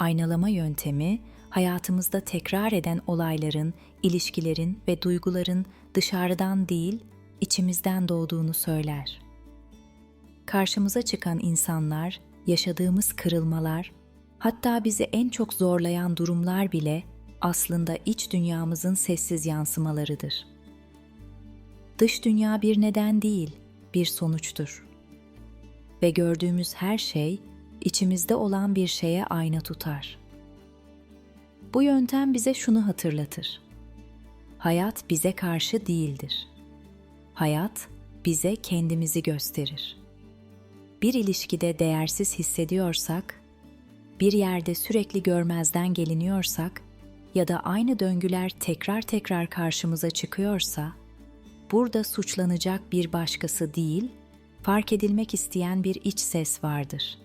Aynalama yöntemi, hayatımızda tekrar eden olayların, ilişkilerin ve duyguların dışarıdan değil, içimizden doğduğunu söyler. Karşımıza çıkan insanlar, yaşadığımız kırılmalar, hatta bizi en çok zorlayan durumlar bile aslında iç dünyamızın sessiz yansımalarıdır. Dış dünya bir neden değil, bir sonuçtur. Ve gördüğümüz her şey içimizde olan bir şeye ayna tutar. Bu yöntem bize şunu hatırlatır. Hayat bize karşı değildir. Hayat bize kendimizi gösterir. Bir ilişkide değersiz hissediyorsak, bir yerde sürekli görmezden geliniyorsak ya da aynı döngüler tekrar tekrar karşımıza çıkıyorsa, burada suçlanacak bir başkası değil, fark edilmek isteyen bir iç ses vardır.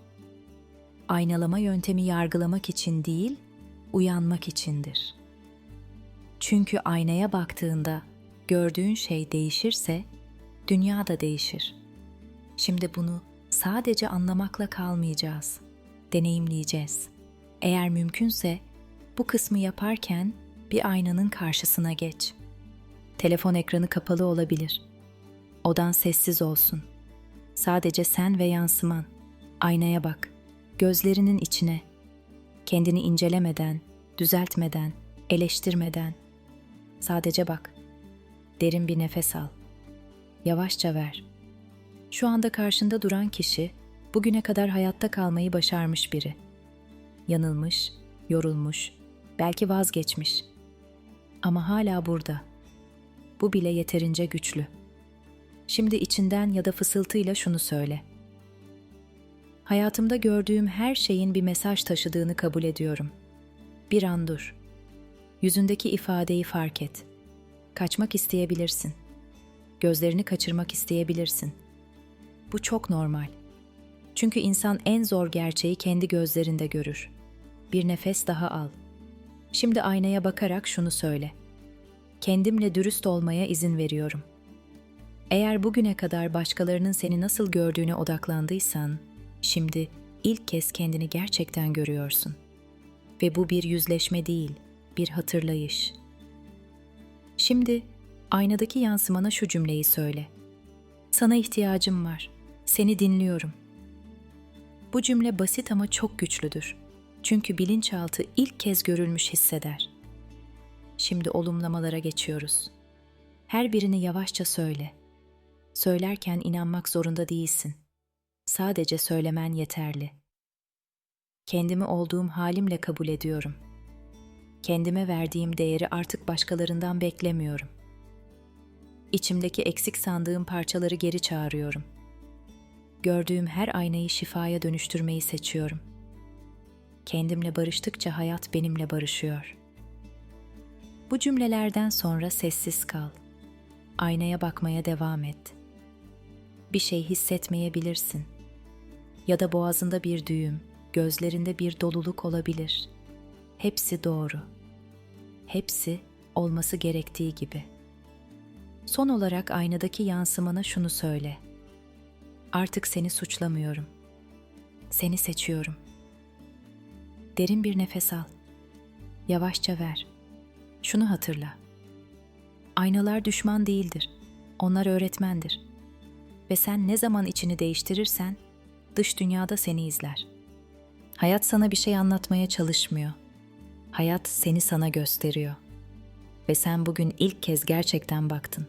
Aynalama yöntemi yargılamak için değil, uyanmak içindir. Çünkü aynaya baktığında gördüğün şey değişirse dünya da değişir. Şimdi bunu sadece anlamakla kalmayacağız. Deneyimleyeceğiz. Eğer mümkünse bu kısmı yaparken bir aynanın karşısına geç. Telefon ekranı kapalı olabilir. Odan sessiz olsun. Sadece sen ve yansıman. Aynaya bak. Gözlerinin içine. Kendini incelemeden, düzeltmeden, eleştirmeden. Sadece bak. Derin bir nefes al. Yavaşça ver. Şu anda karşında duran kişi bugüne kadar hayatta kalmayı başarmış biri. Yanılmış, yorulmuş, belki vazgeçmiş. Ama hala burada. Bu bile yeterince güçlü. Şimdi içinden ya da fısıltıyla şunu söyle. Hayatımda gördüğüm her şeyin bir mesaj taşıdığını kabul ediyorum. Bir an dur. Yüzündeki ifadeyi fark et. Kaçmak isteyebilirsin. Gözlerini kaçırmak isteyebilirsin. Bu çok normal. Çünkü insan en zor gerçeği kendi gözlerinde görür. Bir nefes daha al. Şimdi aynaya bakarak şunu söyle. Kendimle dürüst olmaya izin veriyorum. Eğer bugüne kadar başkalarının seni nasıl gördüğüne odaklandıysan, şimdi ilk kez kendini gerçekten görüyorsun. Ve bu bir yüzleşme değil, bir hatırlayış. Şimdi aynadaki yansımana şu cümleyi söyle. Sana ihtiyacım var. Seni dinliyorum. Bu cümle basit ama çok güçlüdür. Çünkü bilinçaltı ilk kez görülmüş hisseder. Şimdi olumlamalara geçiyoruz. Her birini yavaşça söyle. Söylerken inanmak zorunda değilsin. Sadece söylemen yeterli. Kendimi olduğum halimle kabul ediyorum. Kendime verdiğim değeri artık başkalarından beklemiyorum. İçimdeki eksik sandığım parçaları geri çağırıyorum. Gördüğüm her aynayı şifaya dönüştürmeyi seçiyorum. Kendimle barıştıkça hayat benimle barışıyor. Bu cümlelerden sonra sessiz kal. Aynaya bakmaya devam et. Bir şey hissetmeyebilirsin. Ya da boğazında bir düğüm, gözlerinde bir doluluk olabilir. Hepsi doğru. Hepsi olması gerektiği gibi. Son olarak aynadaki yansımana şunu söyle. Artık seni suçlamıyorum. Seni seçiyorum. Derin bir nefes al. Yavaşça ver. Şunu hatırla. Aynalar düşman değildir. Onlar öğretmendir. Ve sen ne zaman içini değiştirirsen dış dünyada seni izler. Hayat sana bir şey anlatmaya çalışmıyor. Hayat seni sana gösteriyor. Ve sen bugün ilk kez gerçekten baktın.